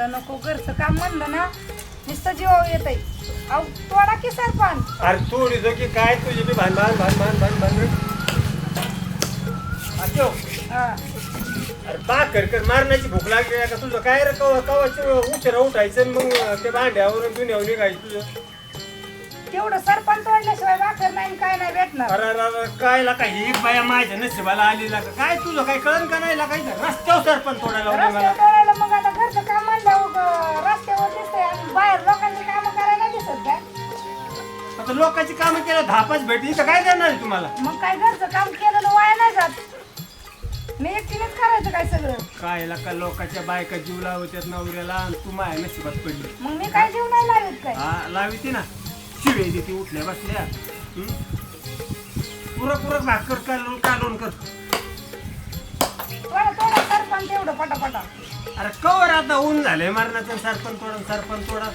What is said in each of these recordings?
म्हणलं नको घरचं काम म्हणलं ना नुसतं जीवावर येत आहे अहो तोडा की सरपंच? अरे तोडी जो की काय तुझी बी भान भान भान भान भान भान असो हा. अरे बा कर कर मारण्याची भूक लागली आहे का तुझं? काय रे कवा कवाच उशिरा उठायचं आणि मग ते भांड्यावर दुनियावर निघायचं तुझं? तेवढं सरपंच तोडल्याशिवाय भाकर नाही काय नाही भेटणार. अरे अरे अरे, काय ला काय ही बाया माझ्या नशिबाला आलेला का? काय तुझं काय कळण का नाही ला काय रस्त्यावर सरपंच तोडायला लावलं रस्त्यावर मला. तोडायला मग आता घरचं काम म्हणलं रस्त्यावर दिसतंय आणि बाहेर लोकांची कामं करायला नाही दिसत काय आता लोकांची कामं केलं धापाच भेटली. तर काय आहे तुम्हाला? मग काय घरचं काम केलेलं वाया नाही जात. मी एकटीनेच करायचं काय सगळं? काय का लोकांच्या बायका जीव लावत्यात नवऱ्याला आणि तू माझ्या नशिबात पडली. मग मी काय जीव नाही लावित काय? हा ना. शिवे देते उठल्या बसल्या? पुरं पुरं भाकर कालून कालून कर. थोडं थोडं. सरपंच तेवढं पटापटा अरे कवर आता ऊन झालंय मरणाचं सरपंच तोडा सरपंच तोडा.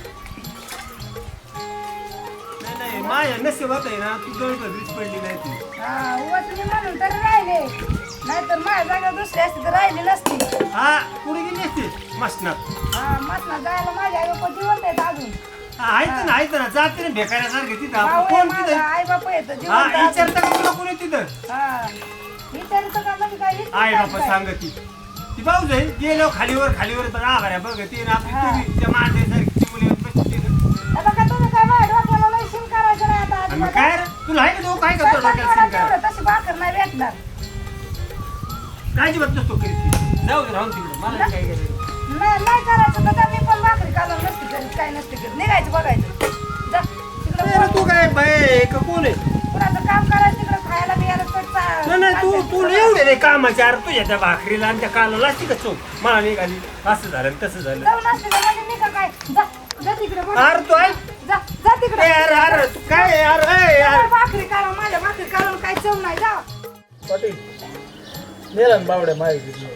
नाही नाही माझ्या नशिबात आहे ना तू जवळ कधीच पडली नाही ती. हा उगा तुम्ही म्हणून तर राहिले. नाहीतर माझ्या जागा दुसरी असती तर राहिली नसती. हा पुढे गेली असते? मसनात. हा मसना जायला माझ्या आई जिवंत आहेत अजून. हा ना आहेत ना. जाते ना बेकाऱ्यासारखे तिथं. भाऊ आपण आहे कोण माझा तिथं? आई येतं हा जिवंत अजून. विचारता का तुला कोणी तिथं? हा विचारतं का म्हणजे काय? विचारतं आई बापा काय? सांग ती ती भाऊ जाईल गेलो खालीवर खालीवर तर आभाऱ्या बघ ती ना आपली. तुम्ही त्या मांडण्यासारखी मुली बसली तिथं. आता का तुम्ही काय माझ्या डोक्याला लय करायचं नाही आता आणि मग. काय रे? तुला आहे का तो काय करतो? तेवढं तशी भाकर नाही भेटणार काय अजिबात नसतो करीत ती. जाऊ दे राहून तिकडे मला नाही काय करायचं. नाही नाही करायचं तर मी पण भाकरी कालवण नसते करीत काय नसते करीत निघायचं बघायचं जा तिकडे अरे तू काय बाय का कोण आहे कुणाचं काम करायचं खायला बियाला नाही नाही तू तू एवढे रे कामाचे. अरे तुझ्या त्या भाकरीला आणि त्या कालाला असते का चोख मला निघाली असं झालं आणि तसं झालं. जाऊन असते तर म्हणजे काय? जा जा तिकडे बघ. अरे तू ऐक. जा जा तिकडे. अरे अरे तू काय यार ए, यार मला भाकरी काढून माझ्या भाकरी काढून काय चव नाही जा. पाटील नेला ना बावड्या माहिती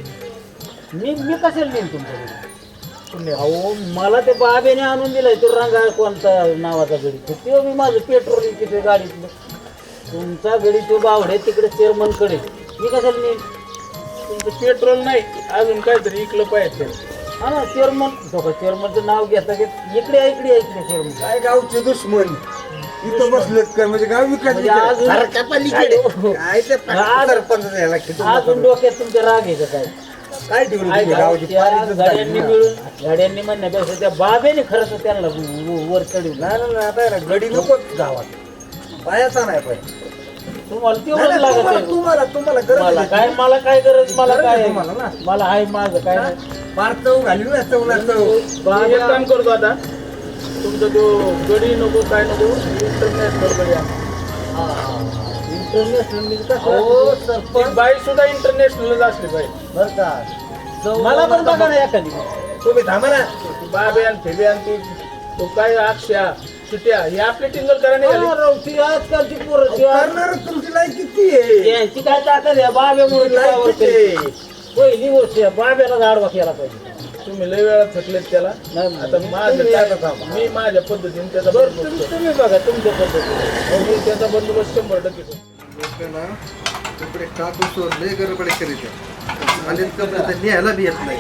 मी मी कशाला नेईन तुमच्याकडे? अहो मला ते बाबेने आणून दिलाय तो रंगा कोणता नावाचा गडी? तो ते मी माझं पेट्रोल तिथे गाडीतलं. तुमचा गडी तो बावडे तिकडे चेअरमनकडे. मी. कशाला नेईन तुमचं पेट्रोल नाही अजून काहीतरी इकलं पाहिजे. हा ना चेअरमन बघा चेअरमनचं नाव घेता घेत. इकडे इकडे इकडे चेअरमन काय गावचे दुश्मन? इथं बसलेत काय? म्हणजे गाव विकायचं म्हणजे अजून- सारख्या पलीकडे. काय ते आज- सरपंच याला किती अजून डोक्यात तुमच्या राग आहे का काय? काय ठेवलं तुम्ही गावची गाड्यांनी झाली ना. मिळून गाड्यांनी म्हणण्यापेक्षा त्या बाबेने खरं तर त्यांना व- वर चढवलं. नाही नाही, नाही आता आहे ना, गडी नकोच गावात. बायाचा नाही पाहिजे तुम्हाला नाही, तेवढंच नाही, लागत तुम्हाला आहे. तुम्हाला तुम्हाला गरज मला आहे. काय मला काय गरज मला गरज काय? आहे तुम्हाला ना. मला आहे माझं काय नाही. फार चव घाली ना चव एक बाबा काम करतो आता. तुमचं तो गडी नको काय नको इंटरनॅशनल गडी आहे. इंटरनॅशनल कसं हो ती सरपंच बाई सुद्धा इंटरनॅशनलच असली पाहिजे. बर का. चव मला पण बघा ना एखादी. तुम्ही थांबा ना. ती बाबे आणि फेबे आणि ती तो काय अक्षया? सुट्या हे आपली टिंगल करा निघाली. हा, राव, ती आजकालची पोरं ती आज- करणार तुमची लाईक किती आहे? काय ताकद आहे? बाब्यामुळे ती लाईक वावर किती करते. आहे? पहिली गोष्ट आहे, बाब्याला झाडवा केला पाहिजे. तुम्ही लय वेळा थकलेत त्याला. नाही, आता माझं तुम्ही काय आता थांबा. मी माझ्या पद्धतीने त्याचा बरं तुम्ही बघा तुमच्या पद्धतीने. मी त्याचा बंदोबस्त शंभर टक्के करतो. लोकं ना कपडे टाकून सोडले गडबड करीत आले कपडे तर न्यायला बी येत नाही.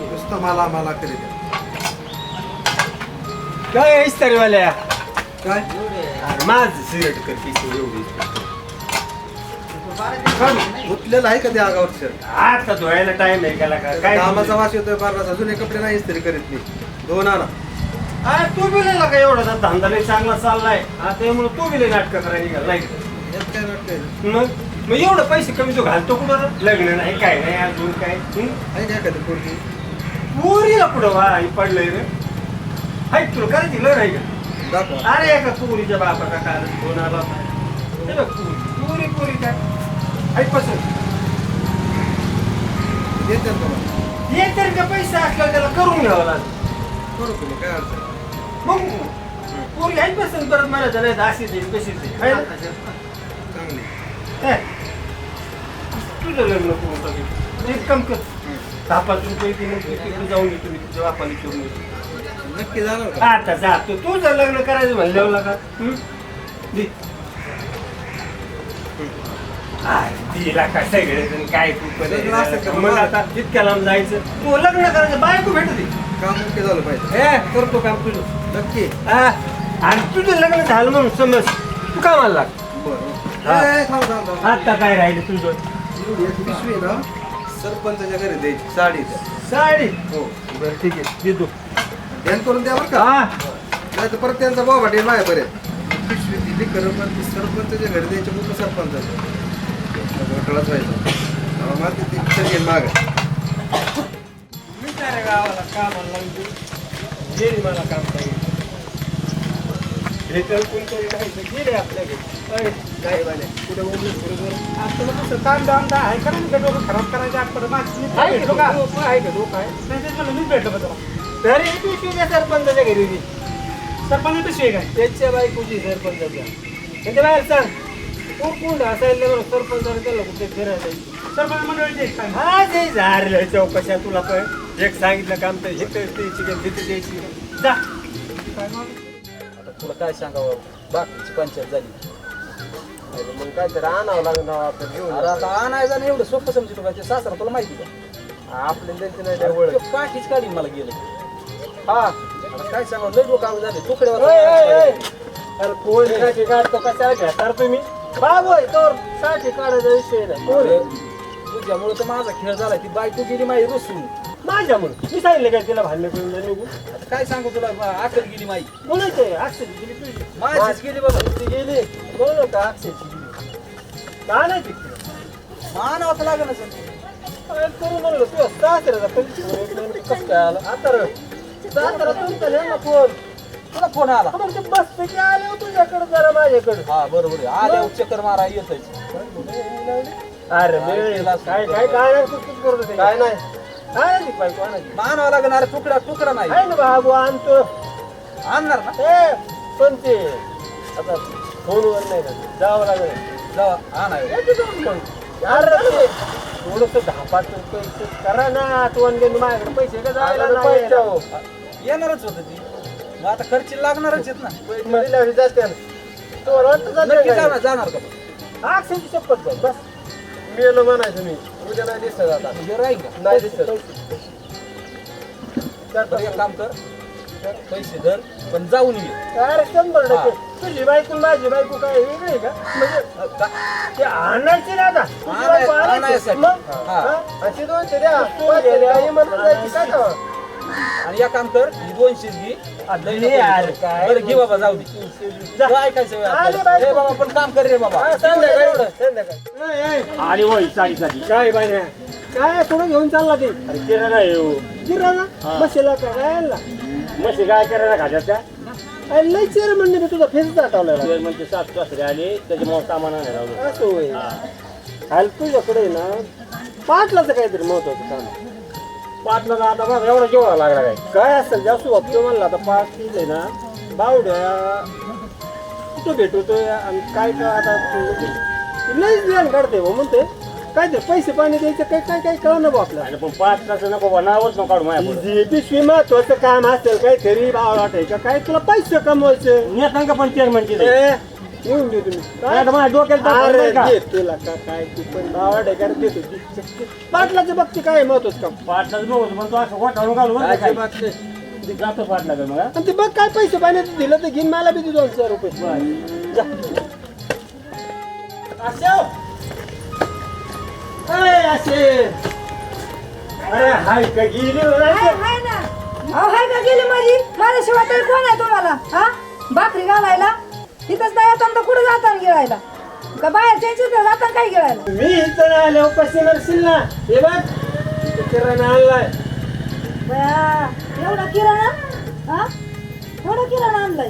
नुसतं मला मला करीत काय आहेस तरी वाल्या काय माझ सिगरेट कर पिशवी एवढी. धुतलेलं आहे का त्या आगावर शर्ट आता धुवायला टाइम आहे त्याला का? काय कामाचा वास येतोय बारा जुने कपडे नाही इस्त्री करीत मी. दोन आणा. अरे तू बी लय का एवढा. धंदा लय चांगला चाललाय. आता त्यामुळे तू बी लय नाटकं करायला निघाल नाही? यात काय वाटतंय मग? मग एवढं पैसे कमी तो घालतो कुठं? लग्न नाही काय नाही अजून काय? हं? आहे का एखादी पोरगी? पोरीला कुठं वा आई पडलंय रे? हाय तुला लग्न आहे का? अरे एका पोरीच्या बापा का काल फोन आला होता. पोरी. पोरी पोरी काय? ऐक पसंत देते ना तुम्हाला एक तरी का? पैसे असल्यावर त्याला करून घ्यावं लागेल. करू तुम्ही काय अडचण मग पोरी पसंत परत नाही आहे कशीच आहे हाय ना? चांगली. तुझं लग्न करून टाकेल एक काम कर. दहा पाच रुपये तिकडे जाऊन येतो मी तुझ्या बापाला घेऊन येतो नक्की जाणार का? आता जातो तुझं लग्न करायचं म्हणल्यावर का? हं? दे. तिला काय सगळेजण काय तू पण लग्न असतं का? मग आता इतक्या लांब जायचं तू लग्न करायचं बायको भेटते काम झालं पाहिजे. हे? करतो काम तुझं. नक्की. हा? आणि तुझं लग्न झालं म्हणून समज तू कामाला लाग. बरं. हा. ए, थांब थांब थांब. आता काय राहिलं तुझं? एवढी एक पिशवी आहे ना सरपंचाच्या घरी द्यायची साडी द्या. साडी? हो. बरं ठीक आहे. देतो ध्यान करून द्या बरं का. हा. नाही तर परत त्यांचा भाव वाटेल माझ्या पर्यंत पिशवी दिली खरं पण ती सरपंचाच्या घरी द्यायची कुठं सरपंचाच्या घोटाळाच व्हायचा. मला माहिती ती पिक्चर घेऊन माग मी त्या रे गावाला कामाला लागतो गेली मला काम सांगितलं हे तर कोणतरी नाही तर गेले आपल्या घरी अय, नाही बाने कुठे उमलं बरोबर तुला कसं काम दाम दा आहे का नाही? डोकं खराब करायचं? आपण माझी आहे का डोकं? आहे का डोकं आहे? नाही म्हणलं मीच भेटलो का तुला तरी तू तुझ्या सरपंचाच्या घरी दी सरपंच पिशवी आहे काय? त्याच्या बायकोची सरपंचाच्या. त्यांच्या बाहेर सांग कोण कोण असायला बरं सरपंचाने त्याला कुठे फिरायला. सरपंच मंडळीचे काय हा ते झारलं चौकशा तुला पण. एक सांगितलं काम तर हे तर द्यायची का तिथे द्यायची का? जा. काय मग आता तुला काय सांगावं? बाकीची पंचायत झाली. अरे मग काय तर आणावं लागणार आपण घेऊन अरे आता आणायचं एवढं सोपं समजतो का ते सासरा तुला माहिती का? आपल्या त्यांची नाही लय ओळख. तो काठीच काढी मला गेलं. हा. आता काय सांगावं? लय डोकं आग झाले तुकडे. अरे कोणसाठी काढतो कशा घेणार तुम्ही? बाबोय तर. साठी काढायचा विषय नाही. कोण? आहे? तुझ्यामुळे तर माझा खेळ झाला. ती बायको गेली माझी रुसून. माझ्यामुळे? मी सांगितलं काय तिला भांडण करून जा आता काय सांगू तुला? बा, आकल गेली माझी कोणाचं आहे? अक्षय गेली तुझी? माझीच गेली बाबा. ती गेली. बोल का अक्षयची गेली. का? नाही तिकडे मानावं तर लागेल सर. अरे करू म्हणलं तू सासऱ्याचा पंचवीस कसं काय आलं? आता तुमचा ना फोन तुला फोन आला. मग ते बस पैकी आले हो तुझ्याकडे जरा माझ्याकडे. हा बरोबर आहे. आल्या चक्कर मारा येतच अरे वेळ काय काय काय नाही तू करत होते काय नाही. काय नाही बायको आणायची मानावं लागेल अरे तुकडा तुकडा नाही. आहे ना बाबू आणतो. आणणार ना? ए पण ते आता फोनवर नाही ना जावं लागेल. जावा आणाय अरे ते थोडस दहा पाच पैसे. करा ना तू आणले माझ्याकडे पैसे का जायला नाही येणारच होत ती. मग आता खर्च लागणारच आहेत ना. दिल्यावर जाते ना. तुम्हाला वाटतं जाते नक्की का? जाणार जाणार का? अक्षयची शपथ बस. मी येलो म्हणायचं मी. उद्या नाही दिसत आता. हे राहील का? नाही दिसत. एक काम कर. पैसे धर पण जाऊन ये. अरे शंभर टक्के. तुझी बायको आणि माझी बायको काय वेगळी आहे का? म्हणजे का- ते आणायची ना आता. तुझी आणाय- बायको आणायची. आणायसाठी. मग? हा. हा? आई म्हणत जायची तेव्हा? आणि एक काम कर ही दोनशेच घे लई नको. काय? बरं घे बाबा जाऊ दे. जा. तुला ऐकायचं आले. ए बाबा पण काम कर रे बाबा. हा, संध्याकाळी. संध्याकाळी. साडीसाठी काय बाय काय कुठं घेऊन चालला ते? अरे किराणा येऊ किराणा? मशीला का काय आणला? म्हशी काय करायला खात्यात त्या? अरे लय चेअर म्हणणे मी तुझा फेस आठवला म्हणजे सात सासरे आले त्याच्यामुळे सामान आणायला लावलं. असं होय. हा. तुझ्याकडे ना पाटलाचं काहीतरी महत्वाचं काम पाटला का आता बघ एवढा जेवढा लागला काय. काय असेल जास्त वापतो म्हणला आता पाच आहे ना. बावड्या कुठं भेटवतोय आणि काय काय आता तू- लयच ध्यान काढते हो म्हणते काय ते पैसे पाणी द्यायचं काय काय काय कळलं ना भाऊ आपल्याला? आणि पण पाच तास नको बा, नावच नको काढू माझ्या पुढं. जी पिशवी महत्वाचं काम असेल काहीतरी भाव वाटायचं काय तुला पैसे कमवायचं? नेतान का पण चेअरमन ए, येऊन दे तुम्ही काय माझ्या डोक्यात ताप अरे पडलाय का? दे तुला का काय तू पण भावा ढेकर देतो पाटलाचं बघते काय महत्वाचं काम पाटलाच नव्हतं पण तो असं वाटाळून घालू बरं का काय. अजिबात नाही. ते जातो पाटला का मग हा? आणि ते बघ काय पैसे पाणी दिलं तर घेईन मला बी दे दोनशे रुपये जा. आशेव. अय, आशे. अरे हाय का गेली हाय हाय ना अहो हाय का गेली माझी माझ्याशिवाय तरी कोण आहे तुम्हाला हा भाकरी घालायला तिथंच नाही येताना तर कुठं जाताना गिळायला? का बाहेरच्या इथे जाताना काय गिळायला? मी इथं आले उपाशी नरशील ना. हे बघ किराणा आणलाय. बया, एवढा किराणा? हा? एवढा किराणा आणलाय?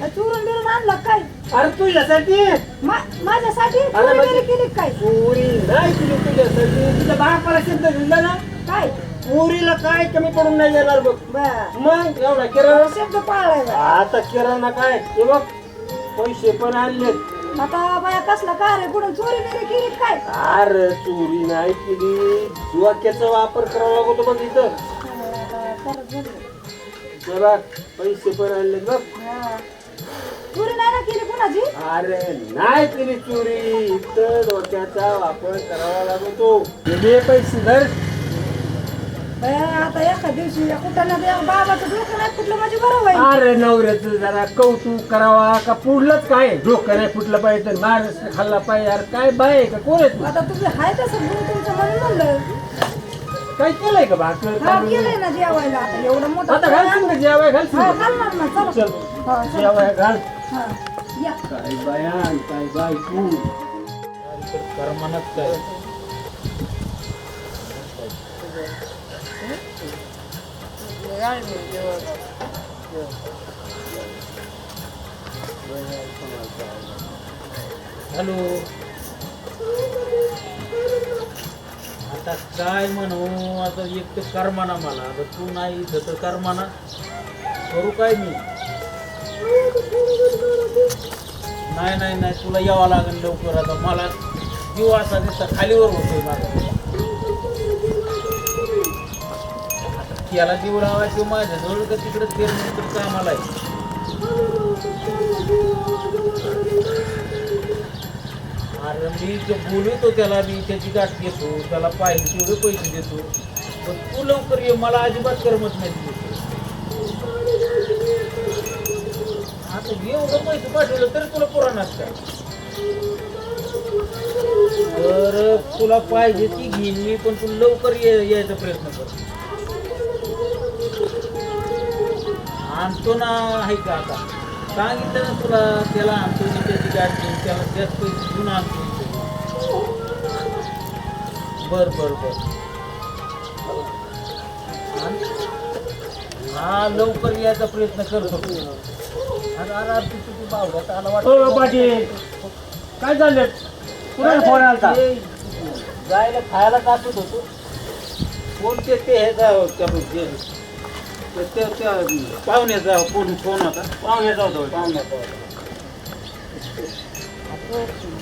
का चुरून बिरून आणला काय? अरे तुझ्यासाठी? मा- माझ्यासाठी? चोरी म्हणजे- बिरी केली काय? चोरी नाही तुझी तुझ्यासाठी. तुझ्या बापाला शब्द दिला ना? काय? चोरीला काय कमी पडून नाही देणार बघ. मग एवढा किराणा. शब्द पाळलाय बया. आता किराणा काय? हे बघ पैसे पण आणले आता बाया कसला काय रे? कुठं चोरी बिरी केली काय? अरे चोरी नाही केली. डोक्याचा वापर करावा लागतो पण तिथं परत बोलू. हे बघ पैसे पण आणले बघ. चोरी नाही ना केली कुणाची? अरे नाही केली चोरी. तर डोक्याचा वापर करावा लागतो. हे पैसे धर. आता एका दिवशी या बाबाचं डोकं नाही बरं होईल. अरे नवऱ्याचं जरा कौतुक करावा का पुढलंच काय? डोकं नाही फुटलं पाहिजे तर माणूस खाल्ला पाहिजे अरे काय बाय आहे का? कोण आहे तू? आता तुम्ही हाय तसं गुरु तुमचं म्हणून म्हणलं. काय केलंय का भाकर हा गेलंय ना जेवायला. आता एवढं मोठं आता घालशील का जेवाय हा घालणार ना चला. चल हा, चला. जेवाय घाल. हा या. काय बायान काय बाय तू कर्मानच काय हॅलो. आता काय म्हणू? आता एक तर करमाना मला आता तू नाही इथं तर करमाना. करू काय मी? नाही नाही नाही तुला यावं लागेल लवकर. आता मला जीव असा दिसता खालीवर होतोय माझा. त्याला जीव लावायचं माझ्या जवळ का तिकडे तेर नंतर कामाला आहे. अरे मी जे बोलवतो त्याला मी त्याची गाठ घेतो त्याला पाहिजे तेवढे पैसे देतो. पण तू लवकर ये मला अजिबात करमत नाही तुझं. आता एवढं पैसे पाठवलं तरी तुला पुराणात काय तर तुला पाहिजे ती घेईन मी पण तू लवकर ये यायचा प्रयत्न कर. आणतो ना आहे का आता? सांगितलं ना तुला त्याला आणतो मी त्याची गाडी घेऊन त्याला जास्त पैसे घेऊन आणतो. बर बर बर. हा लवकर यायचा प्रयत्न करतो. अरे तू आला हो वाटतं पाटील काय झालं कुणाला फोन आलता? ते जायला खायला टाकत होतो. फोन ते ते हे जा- त्या- पाहुण्याचा फोन फोन होता. पाहुण्याचा होतो पाहुण्याचा होता.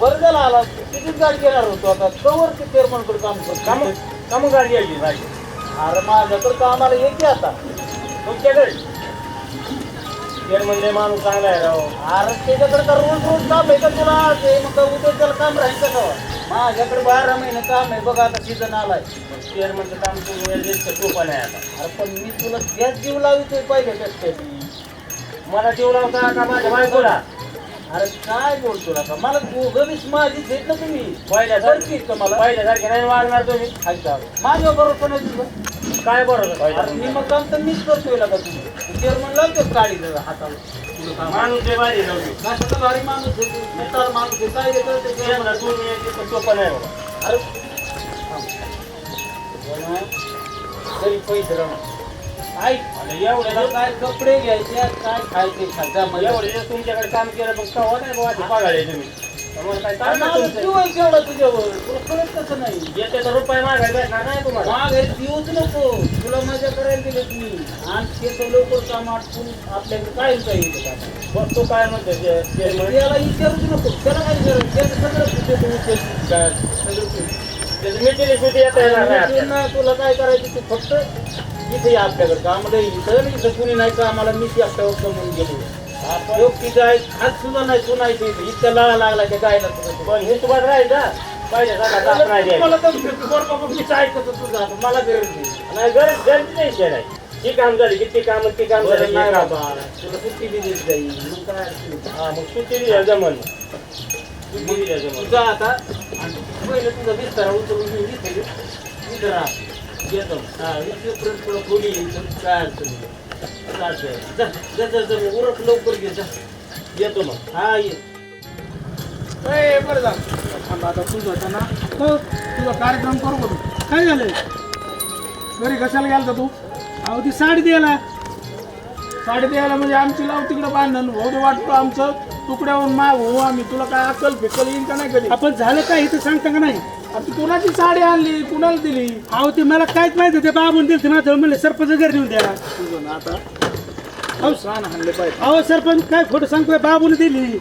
बरं झालं आला. तिथेच गाडी घेणार होतो. आता कवर ते चेअरमनकडे काम काम करतो. काम गाडी यायची गाडी अरे माझ्याकडे कामाला येते आता. तुमच्याकडे म्हणजे माणूस चांगला आहे राव. अरे त्याच्याकडे तर रोज रोज काम आहे का तुला? ते मग का उद्या त्याला काम राहील का? तेव्हा? माझ्याकडे बारा महिने काम आहे बघा आता सीझन आलाय. चेअरमनचं काम तुम्ही टोपा नाही आता? अरे पण मी तुला त्याच जीव लावितोय पाहिजे त्यासाठी मला ठेवला होता का माझ्या बायकोला? अरे काय बोलतो का मला दोघं बी माझीच आहेत ना तुम्ही. पहिल्यासारखी का मला? पहिल्यासारखे नाही वागणार तुम्ही. ऐका. माझ्या बरोबर नाही तुझं. काय बरोबर मी मग काम तर मीच करतोय का तुम्ही चेअरमन लावतो गाडी हाताला. माणूस आहे भारी नाश्त्याचा भारी माणूस आहे तू. माणूस आहे. काय येतं ते दोन मिनिट टोपा नाही बाबा. अरे. तरी पैसे राहणार. ऐक काय कपडे घ्यायचे? काय खायचे? एवढे दिवस तुमच्याकडे काम केलं मग कवा नाही बाबा ते पगार तुम्ही. केवढा तुझ्यावर तुला कळत कसं नाही येते तर रुपये मागायला भेटणार नाही तुम्हाला माग हे देऊच नको तुला मजा करायला दिले मी आणि ते तर लवकर काम आटपून आपल्याकडे काय काय का बघ तो काय म्हणतो याला विचारूच नको त्याला काय त्याचं सगळं तुझे तू उचल. काय? सगळं येता तुला काय करायचं तू फक्त इथे आपल्याकडे कामाला इथं इथं कुणी नाही कामाला मी ती आपल्यावर कमवून गेलो आपण लोक ती गाय हात सुद्धा नाही सुनायचं इथं इतक्या लाळा लागला त्या गायला तुझं पण हे तुम्हाला राहायचं पाहिजे. मला तर ऐकत तुझं मला गरज नाही गरज गरज नाही ती काम झाली किती काम ती काम झाली नाही हे तुला सुट्टी जाईल मग काय. हा मग सुट्टी दिली जमल तुझा आता पहिलं तुझा बिस्तारा उचलून घेऊन ये. इथं राहा येतो हा इथेपर्यंत तुला खोली काय अडचण चालतंय जा जा जा जा उरक लवकर घे जा येतो मग हा ये ए, बरं आता होता ना हो तुझा कार्यक्रम करू का तू काय झालं घरी कशाला गेलता तू अहो ती साडी द्यायला साडी द्यायला म्हणजे आमची लाव तिकडं बांधण हो वाटतो आमचं तुकड्यावरून माग हो आम्ही तुला काय अक्कल फिकल येईन का नाही कधी आपण झालं काय इथं सांगता का नाही अरे तू कोणाची साडी आणली? कुणाला दिली? अहो ते मला काहीच माहिती ते बाबून दिलं माझं म्हणलं सरपंच घर नेऊन द्या. तुझं ना आता? अहो सांग आणले पाहिजे अहो सरपंच काय खोटं सांगतोय? बाबून दिली.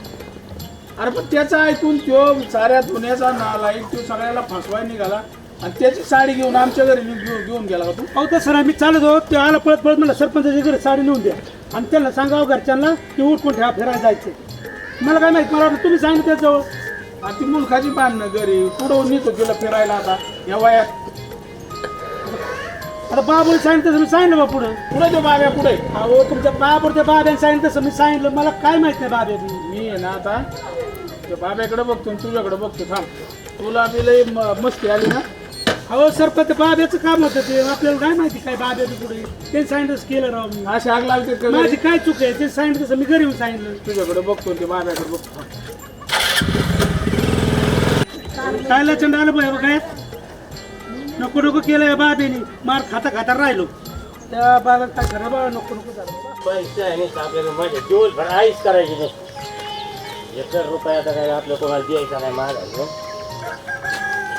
अरे पण त्याचं ऐकून तो साऱ्या धुण्याचा नालायक तो सगळ्याला फसवाय निघाला. आणि त्याची साडी घेऊन आमच्या घरी घेऊन घेऊन गेला का तू अहो तसं नाही. मी चालत होत. ते आला पळत पळत म्हणलं सरपंचाच्या घरी साडी नेऊन द्या. आणि त्यांना सांगावं घरच्यांना की उठून ठेवा फिरायला जायचं मला काय माहीत मला वाटलं तुम्ही सांगितलं त्याजवळ आणि ती मुलखाची बांधणं घरी पुढं नेतो तिला फिरायला आता या वयात. आता बाबूला सांगितलं तसं मी सांगितलं बा पुढं. पुढे तो बाब्या पुढे अहो तुमच्या बाबूर त्या बाब्याने सांगितलं तसं मी सांगितलं. मला काय माहीत नाही बाब्यानी मी आहे ना आता त्या बाब्याकडे बघतो आणि तुझ्याकडे बघतो. थांब. तुला बी लई म- मस्ती आली ना? अहो सरपंच बाब्याचं काम होतं ते. आपल्याला काय माहिती काय बाब्याचं पुढे ते सांगितलं केलं राव मी अशी आग का? घरी? माझी काय चूक आहे? ते सांगितलं तसं मी घरी येऊन सांगितलं. तुझ्याकडे बघतो आणि ते बाब्याकडे बघतो. काय लचंड आलं बघ काय? नको नको केलं बाबेनी. मार खाता खाता राहिलो. त्या बाबा काय खरं बा नको नको झालं. पैसे आहे नाही आपल्याला माझ्या दिवसभर आईच करायची नसते एक रुपये आता काय आपल्या कोणाला द्यायचा नाही महागाई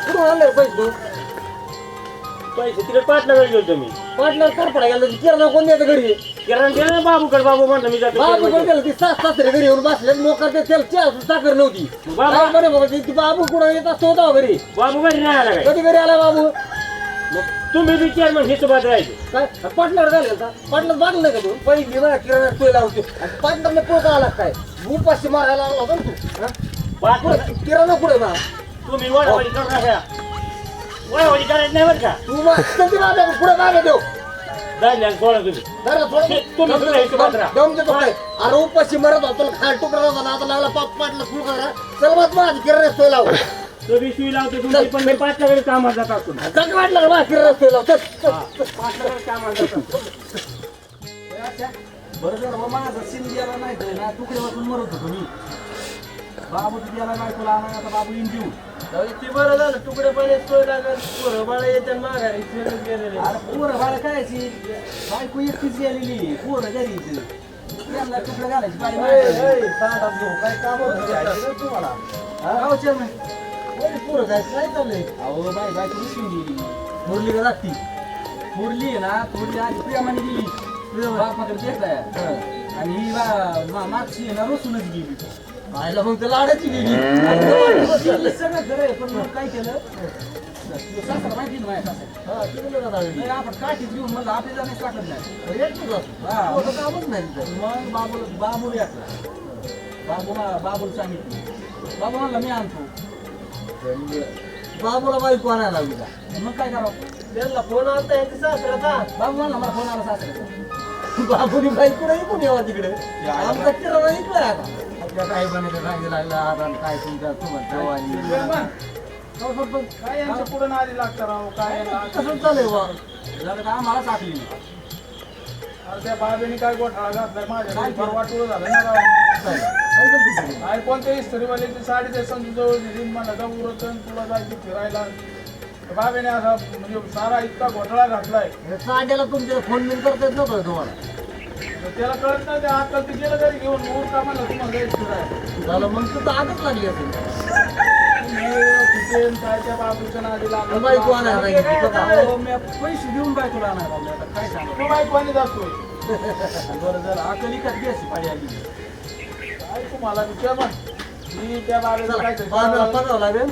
कुठून आणले रे पैसे तू? पैसे तिकडे पाटला गेलो मी. पाटला करपडा गेला किराणा कोण द्यायचं घरी? किराणा दिला ना बाबूकडे बाबू म्हणतो मी जातो बाबू गेलं ती सास सासरे घरी येऊन बसले लोक ते तेल चहा साखर नव्हती. बाबा- काय बरे बाबा ती बाबू कुठं येत असतो होता हो घरी? बाबू घरी नाही आला काय? कधी घरी आला बाबू? मग तुम्ही बी चेअरमन हिशोबात राहायचे. काय? पाटलावर काय गेलता पाटलाच बांधलं का तू? पहिली मला किराणा सोय लावतो. आणि पाटलाने पोळका आला काय? उपाशी मारायला लागला होता ना तू हा? किराणा पुढे ना तुम्ही वडावडी करू नका. वडावडी करायची नाही बरं का? तू मग कधी मागे पुढे मागे देऊ जायला सोडा तुम्ही. जरा थोडं. तुम्ही सुद्धा हिशोबात राहा. देऊन देतो काय? अरे उपाशी मरत होतो खाल तुकडा झाला आता लागला पाप पाटला फुल करा. चल मग माझी किराणा सोय लाव. तो बी सुई लावतो तुमची पण मी पाटलाकडे कामात जात असतो चांगलं वाटलं का माझी किराणा सोय लाव. चल चल, चल. पाटलाकडे कामात जात. असतो बरं झालं बा, माझा सीन गेला नाही तर ना तुकडे वाचून मरत होतो मी. बाबू गेला नाही तुला आणाय आता बाबू येईन देऊ. ते बरं झालं तुकडे पाण्यात सोय लागल पोरं बाळा येते माघारी गेलेले अरे पोरं बाळा करायची बायको एकटीच गेलेली पोरं घरी त्यांना तुकडे घालायची बाई मागायची. ताटात घेऊ काय काम होतं तुम्हाला? हा? काय काय चाललंय? अहो बाई बायको रुसून गेली. मुरली का जाती. मुरली आहे ना थोडी आधी प्रेमाने गेली. बापाकडे देखाय आणि ही बा- मा- मागची आहे ना रुसूनच गेली. आयला मग तर लाडाची गेली गेली सगळं खरं आहे, पण मग काय केलं? तुझं सासरा माहिती ना माझ्या सासरा हा, तिकडे नका जाऊ. नाही आपण काठीत घेऊन म्हणलं आपल्याला नाही. टाकत नाही एकटंच असतो. हा. पोरं कामच नाही तिथं. मग बाबू बाबू यातला बाबू बाबूला सांगितलं. बाबू म्हणला मी आणतो. बाबूला बायको आणायला लागली का? मग काय करावं? त्यांना फोन आलता यांच्या सासऱ्याचा. बाबू म्हणला मला फोन आला सासऱ्याचा. बाबूनी नाही कोण यावा तिकडे. आमचा किराणा इकडे आहे आता. आपल्या काय बनायचं सांगितलं लागलं आता आणि काय तुमच्या तुम्हाला जवानी. सरपंच. काय यांच्या पुढे नादी लागतं राव? काय? कसं बा झालं साखली अरे त्या बाबेने काय गोठाळा घातलाय? माझ्या झालं ना राव. काय? झालं तुझं? काय कोणत्या इस्त्रीवाल्याची साडी त्या संजू जवळ दिली? मला का उरत तुला जायचं फिरायला. बाबेने असा म्हणजे सारा इतका घोटाळा घातलाय. साड्याला तुमच्या फोन बिन करता येत नव्हतं तुम्हाला? त्याला कळत नाही ते अक्कल ते गेलं घरी घेऊन मूळ का म्हणलं तुम्हाला जायचं फिरायला झालं मग तुझं आगच लागली असेल. तुम्ही तिथे काय त्या बाबूच्या नादी लागला बायको. अहो, मी पैसे देऊन बाय तुला आणायला लावले. आता काय सांगू? तो बायकोने जातोय. बरं झालं अकली का घ्यायची पाळी आली. काय तुम्हाला विचार मी त्या बाबेला काय पडावं लागेल.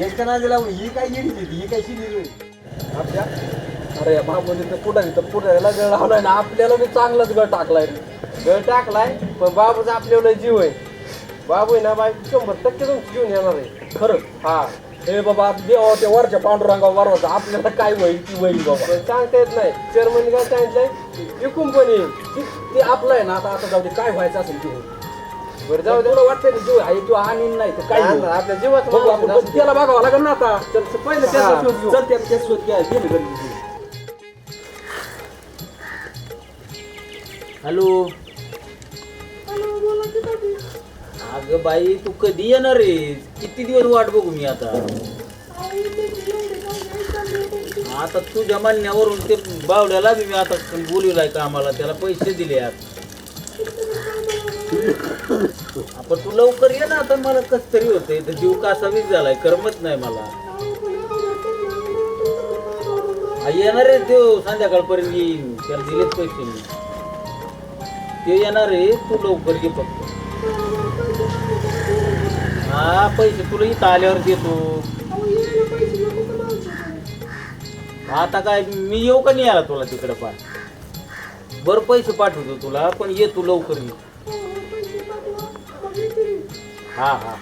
यांच्या नादी लावून ही काय येडी ही काय शिडी आपल्या अरे बाबूने तर पुढे तर पुढ्याला गळ लावलाय ना. आपल्याला बी चांगलाच गळ टाकलाय गळ टाकलाय पण बाबूचा आपल्याला जीव आहे. बाबू आहे ना बाई शंभर टक्के तुमची जीवन येणार आहे. खरं हा. हे बाबा देवा त्या वरच्या पांडुरंगावर वारवाचा आपल्याला काय होईल ती होईल बाबा. सांगता येत नाही. चेअरमन काय सांगितलंय? विकून पण येईल ती- ते आपलं आहे ना आता आता जाऊ दे. काय व्हायचं असेल ते. बरं जाऊ वाटतंय ना जीव आहे? तू आणीन नाही तर काय होईल. आपल्या जीवात बघू आपण. पण त्याला बघावं लागेल ना आता. चल पहिले त्याचा शोध घेऊ. चल त्याचा शोध घ्या. गेली गरजेची हॅलो. अगं बाई तू कधी येणार रे? किती दिवस वाट बघू मी आता? आता तुझ्या म्हणण्यावरून ते बावड्याला बी मी आता बोलवलाय का आम्हाला त्याला पैसे दिले आता आपण तू लवकर ये ना आता मला कस तरी होतंय. तर जीव कासावीस झालाय करमत नाही मला. येणार आहे तो संध्याकाळपर्यंत येईन. त्याला दिलेच पैसे मी. ते येणार आहे तू लवकर घे फक्त. हा पैसे तुला इथं आल्यावर देतो. आता काय मी येऊ का नाही आला तुला तिकडं पार बरं पैसे पाठवतो तुला पण ये तू लवकर ये. हा हा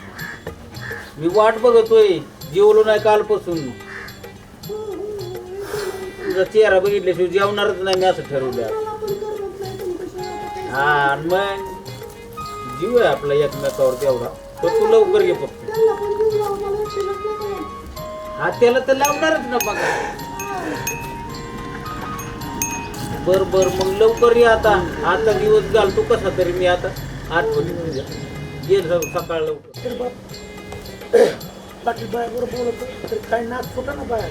मी वाट बघतोय जेवलो नाही कालपासून. तुझा चेहरा बघितल्याशिवाय जेवणारच नाही मी असं ठरवलं हा आणि मग जीव आहे आपला एकमेकावर तेवढा तर तू लवकर ये फक्त. हा त्याला तर लावणारच ना बघा. बर बर मग लवकर ये आता. आता दिवस घालतो कसा तरी मी आता आठवणी तुझ्या. ये स- सकाळ लवकर. तर बाप बाकी बायावर बोलत तर काही नाच फुटा ना बाया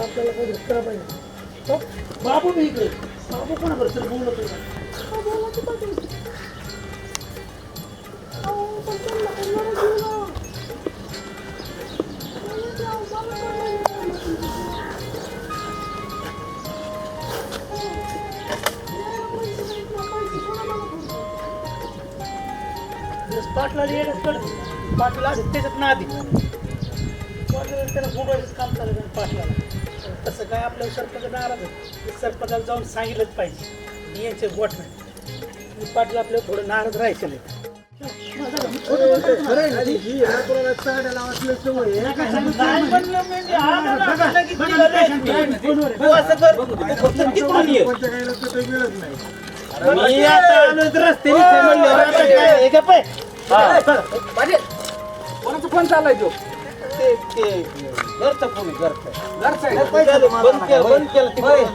आपल्याला काही करा पाहिजे बाबू मी इकडे. पाटलाला येणंच कळत पाटला त्याच्यात ना. आधी. त्याला बुडवायचं काम चालू पाटलाला तसं काय आपल्या सरपंच नाराज आहे सरपंचाला जाऊन सांगितलंच पाहिजे. यांचे गोठ नाही. पाटील आपल्याला थोडं नाराज राहायचं नाही. फोन ते ते घरचा फोन घरचा. घरचा आहे. बंद केलं बंद केलं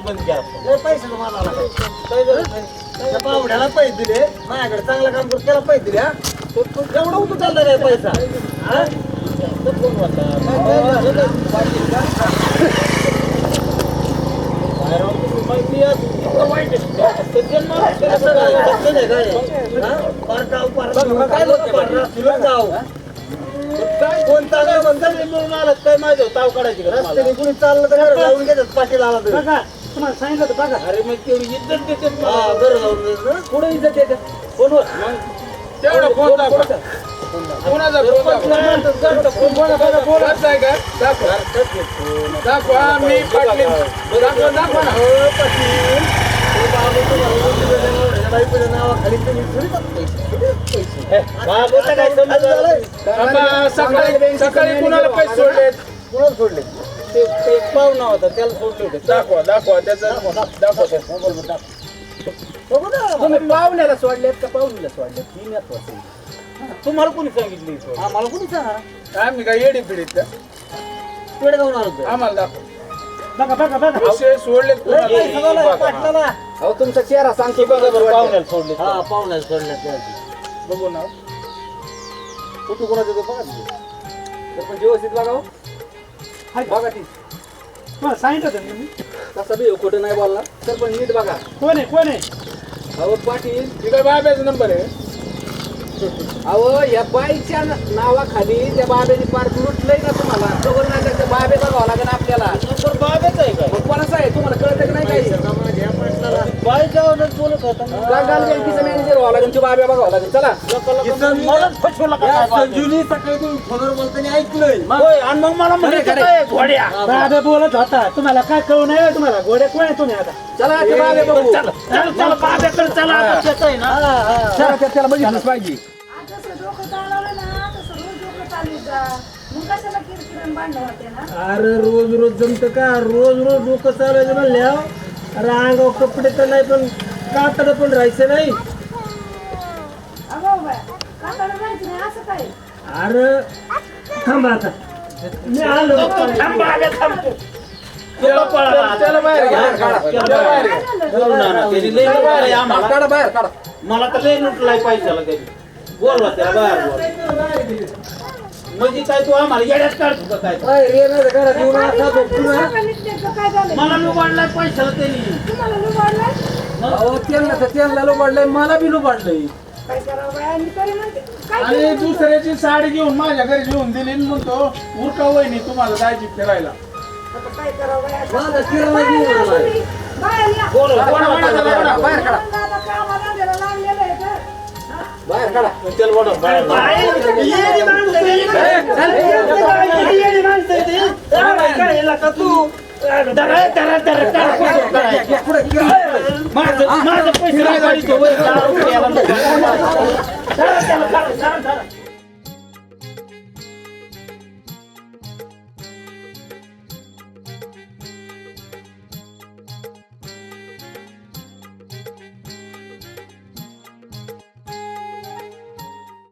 बंद केला. लय पैसे तुम्हाला आला काय काय झालं? त्या पाहुण्याला पैसे दिले माझ्याकडे चांगलं काम करून त्याला पैसे दिले हा तो- तो एवढा चालला नाही पैसा हा? तो फोन होता. काय झालं? पाटील का? बाहेर राहून तुम्ही माहिती आहे, इतकं वाईट आहे. ते जन्माला केलं असं तर काय? काय? असं नाही काय? हा? पार गाव पार बघ, काय लोकं पार रस्त्याला जाऊ. काय कोण चाललं म्हणतं? मिळून आलात काय काढायची का तुम्हाला? रस्त्याने कुणी चाललं तर घरी जाऊन घेतात पाटील आला तर बघा तुम्हाला सांगितलं तर बघा अरे मग तेवढी इज्जत देतात हा मला. बरं जाऊन देतात. पुढे इज्जत देतात फोनवर मग तेवढा फोन दाखवा. कोणाचा फोन दाखवा? आहे का? दाखवा. दाखवा, मी पाटील. दाखवा, दाखवा ना. हो, पाटील. नावाखाली तुम्ही थोडी पैसे बाबूचा काय संबंध झालंय. आता सकाळी सकाळी कुणाला पैसे सोडले कुणाला सोडले ते ते एक पाहुणा होता त्याला सोडले होते. दाखवा दाखवा त्याचं दाखवा त्याचं. बघू ना. तुम्ही पाहुण्याला सोडलेत का पाहुणीला सोडलेत? ही महत्वाचं आहे. तुम्हाला कोणी सांगितलं? आम्हाला कुणी सांगा? आम्ही काय येडी पिढीत का? पेड जाऊन आलो होतो. आम्हाला दाखवा. बघा बघा बघा झालाय पाटलाला. अहो तुमचा चेहरा सांगतो हे बघा बरं पाहुण्याला सोडले हा पाहुण्याला सोडल्या त्या बघू ना. फोटो कोणाचा तो बघा तर पण व्यवस्थित बघाव बघा ती. तुम्हाला सांगितलं होतं ना मी? तसा बी खोटं नाही बोलला. तर पण नीट बघा. कोण आहे कोण आहे? अहो पाटील. तिकडे बाब्याचा नंबर आहे. अहो या बाईच्या नावाखाली त्या बाबेने पार लुटलंय ना तुम्हाला. तोवर नाही तर त्या बाबे बघावं लागेल आपल्याला. नंबर बाबेच आहे काय? मग कोणाचा आहे? तुम्हाला कळतं की नाही काही? बोलत होता ना. गाल बँकेचा मॅनेजर व्हावं लागेल ते बाबे बघावं लागेल. चला. मलाच फसवलं का या काय बाबे? संजूनी सकाळी तुम्ही फोनवर बोलताना ऐकलंय. होय, आणि मग मला म्हणायचं खरं, काय घोड्या. दादा बोलत होता. तुम्हाला काय कळू नाही होय तुम्हाला? गोडे कोण आहे तुम्ही आता? चला ते बाबे बघू. चला चला चला बाब्याकडे चला आता त्याचं आहे ना. चला त्या- त्याला बघितलंच पाहिजे. डोकं चालवलं ना तसं रोज डोकं चालू जा. मग कशाला किरकिरण भांडण होते ना? अरे रोज रोज जमतं का? रोज रोज डोकं चालायचं म्हणल्यावर अरे अंगावर कपडे तर नाही पण कातड पण राहायचं नाही. अगो बाय काताला जायचं नाही असं काय? अरे थांबा आता. मी आलो. थांब बाब्या थांबतो तुला पळाला त्याला बाहेर घ्या. त्याला बाहेर घ्या. काय झालं? ना, ना, त्याने लय लुटलंय आम्हाला. काढा बाहेर काढा. मला तर लय लुटलाय पैशाला बोलवा त्याला बाहेर बोल म्हणजे काय तू आम्हाला येड्यात काढतो का काय काय रे नाही तर घरात येऊन असा झोपतो ना सकाळी निघते काय झालं मला लुबाडलाय पैशाला त्यांनी तुम्हाला लुबाडलं अहो त्यांना तर त्यांना लोबाडलंय मला बी लोबाडलंय काय करावं बाय आणि तरी म्हणते काय आणि केलं? दुसऱ्याची साडी घेऊन माझ्या घरी घेऊन दिली आणि म्हणतो उरका वहिनी तुम्हाला जायची फिरायला आता काय करावं बाय? माझा किराणा घेऊन. तुम्ही. या. बाहेर काढा कामाला लागलेलं? बाहेर काढा. याला का तू माझं पैसे.